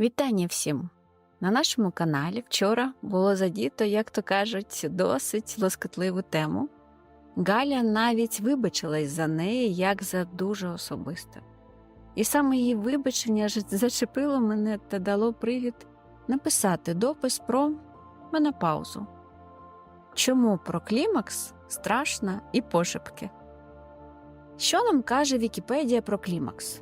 Вітання всім! На нашому каналі вчора було задіто, як то кажуть, досить лоскотливу тему. Галя навіть вибачилась за неї як за дуже особисте. І саме її вибачення зачепило мене та дало привід написати допис про менопаузу. Чому про клімакс страшно і пошепки? Що нам каже Вікіпедія про клімакс?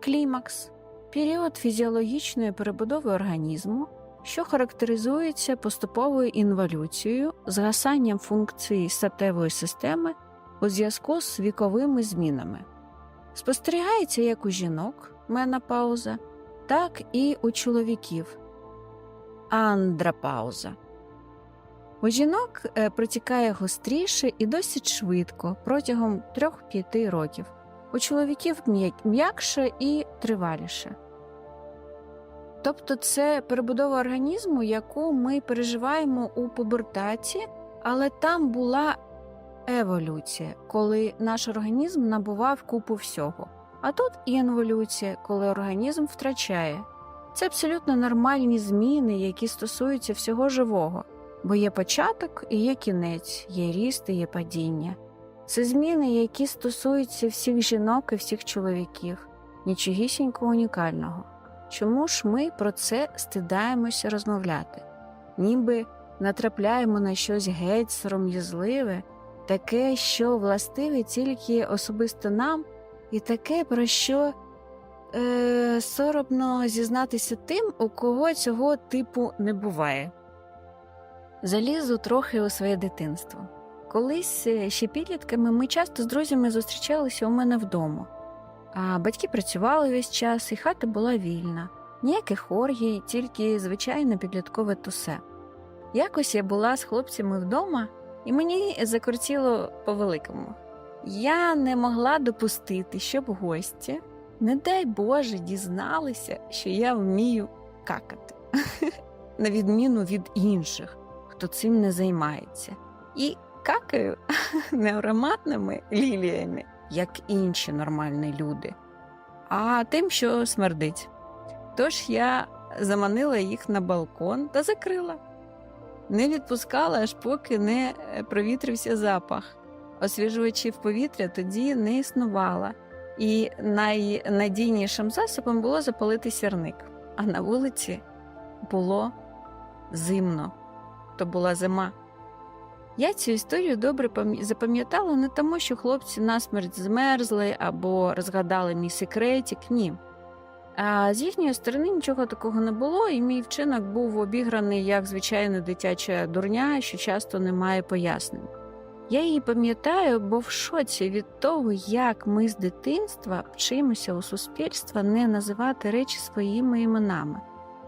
Клімакс період фізіологічної перебудови організму, що характеризується поступовою інволюцією, згасанням функцій статевої системи у зв'язку з віковими змінами. Спостерігається як у жінок менопауза, так і у чоловіків андропауза. У жінок е, протікає гостріше і досить швидко протягом 3-5 років у чоловіків м'якше і триваліше. Тобто це перебудова організму, яку ми переживаємо у пубертаті, але там була еволюція, коли наш організм набував купу всього. А тут і інволюція, коли організм втрачає. Це абсолютно нормальні зміни, які стосуються всього живого, бо є початок і є кінець, є ріст і є падіння. Це зміни, які стосуються всіх жінок і всіх чоловіків, нічогісінько унікального. Чому ж ми про це стидаємося розмовляти? Ніби натрапляємо на щось геть сором'язливе, таке, що властиве тільки особисто нам, і таке, про що е, соромно зізнатися тим, у кого цього типу не буває. Залізу трохи у своє дитинство. Колись е, ще підлітками ми часто з друзями зустрічалися у мене вдома. А батьки працювали весь час, і хата була вільна. Ніяких оргій, тільки звичайне підліткове тусе. Якось я була з хлопцями вдома, і мені закрутіло по-великому. Я не могла допустити, щоб гості, не дай Боже, дізналися, що я вмію какати, на відміну від інших, хто цим не займається. І какаю не ліліями, як інші нормальні люди, а тим, що смердить. Тож я заманила їх на балкон та закрила. Не відпускала, аж поки не е, провітрився запах. Освіжувачів повітря тоді не існувало, і найнадійнішим засобом було запалити сірник. А на вулиці було зимно, то була зима. Я цю історію добре запам'ятала не тому, що хлопці насмерть змерзли або розгадали мій секретик, ні. А з їхньої сторони нічого такого не було, і мій вчинок був обіграний як звичайна дитяча дурня, що часто не має пояснень. Я її пам'ятаю, бо в шоці від того, як ми з дитинства вчимося у суспільства не називати речі своїми іменами,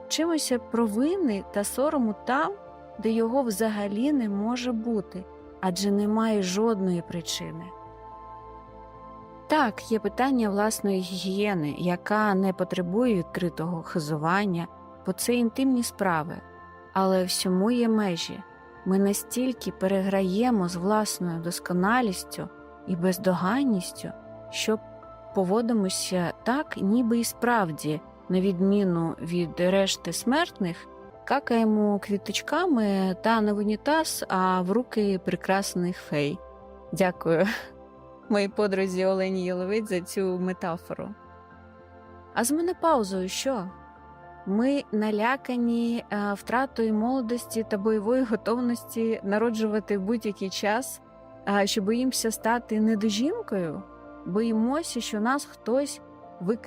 вчимося провини та сорому там, де його взагалі не може бути, адже немає жодної причини. Так, є питання власної гігієни, яка не потребує відкритого хизування, бо це інтимні справи, але всьому є межі. Ми настільки переграємо з власною досконалістю і бездоганністю, що поводимося так, ніби і справді, на відміну від решти смертних, какаємо квіточками та не в унітаз, а в руки прекрасних фей. Дякую моїй подрузі Олені Єловиць за цю метафору. А з менопаузою що? Ми налякані е, втратою молодості та бойової готовності народжувати в будь-який час, е, що боїмося стати недожінкою, боїмося, що нас хтось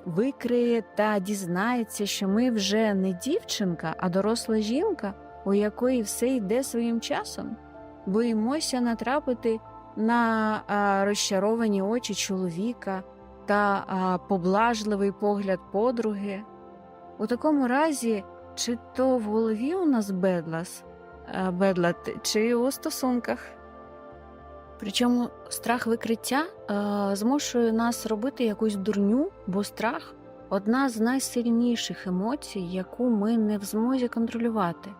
викриє та дізнається, що ми вже не дівчинка, а доросла жінка, у якої все йде своїм часом. Боїмося натрапити на а, розчаровані очі чоловіка та а, поблажливий погляд подруги. У такому разі, чи то в голові у нас бедлас, бедлат, чи у стосунках. Причому страх викриття е, змушує нас робити якусь дурню, бо страх одна з найсильніших емоцій, яку ми не в змозі контролювати.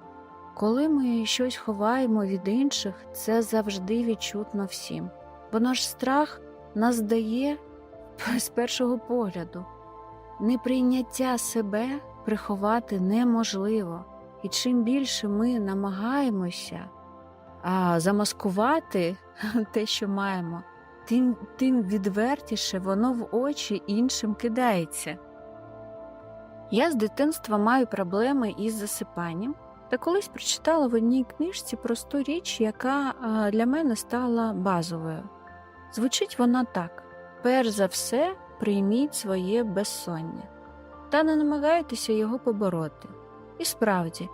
Коли ми щось ховаємо від інших, це завжди відчутно всім, бо наш страх нас дає з першого погляду. Неприйняття себе приховати неможливо. І чим більше ми намагаємося а, замаскувати те, що маємо, тим, тим відвертіше воно в очі іншим кидається. Я з дитинства маю проблеми із засипанням, та колись прочитала в одній книжці просту річ, яка для мене стала базовою. Звучить вона так: перш за все, прийміть своє безсоння та не намагайтеся його побороти. І справді,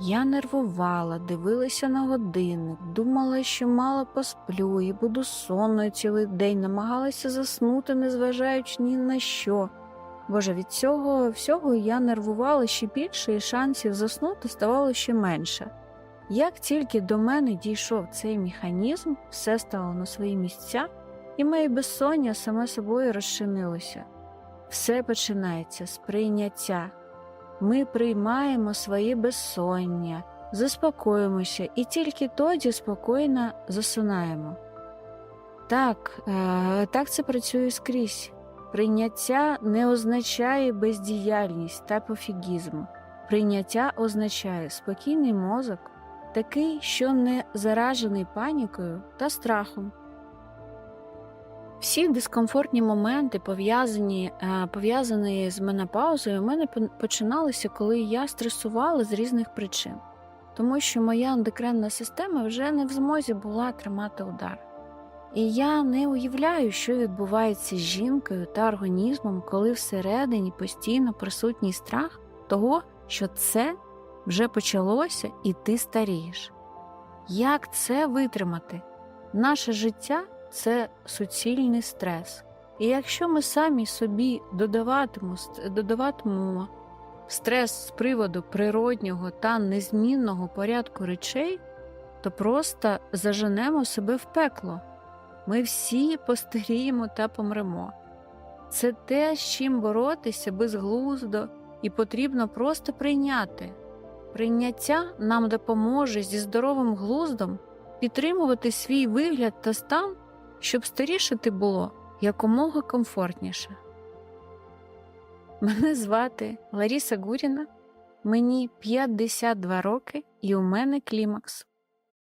я нервувала, дивилася на годинник, думала, що мало посплю і буду сонною цілий день, намагалася заснути, незважаючи ні на що. Боже, від цього всього я нервувала ще більше, і шансів заснути ставало ще менше. Як тільки до мене дійшов цей механізм, все стало на свої місця, і моє безсоння саме собою розчинилося. Все починається з прийняття. Ми приймаємо своє безсоння, заспокоїмося і тільки тоді спокійно засинаємо. Так, е, так це працює скрізь. Прийняття не означає бездіяльність та пофігізм. Прийняття означає спокійний мозок, такий, що не заражений панікою та страхом. Всі дискомфортні моменти, пов'язані е, пов'язані з менопаузою, у мене починалися, коли я стресувала з різних причин, тому що моя ендокринна система вже не в змозі була тримати удар. І я не уявляю, що відбувається з жінкою та організмом, коли всередині постійно присутній страх того, що це вже почалося і ти старієш. Як це витримати? Наше життя це суцільний стрес. І якщо ми самі собі додаватимемо, додаватимемо стрес з приводу природнього та незмінного порядку речей, то просто заженемо себе в пекло. Ми всі постаріємо та помремо. Це те, з чим боротися безглуздо, і потрібно просто прийняти. Прийняття нам допоможе зі здоровим глуздом підтримувати свій вигляд та стан, щоб старішити було якомога комфортніше. Мене звати Ларіса Гуріна, мені 52 роки і у мене клімакс.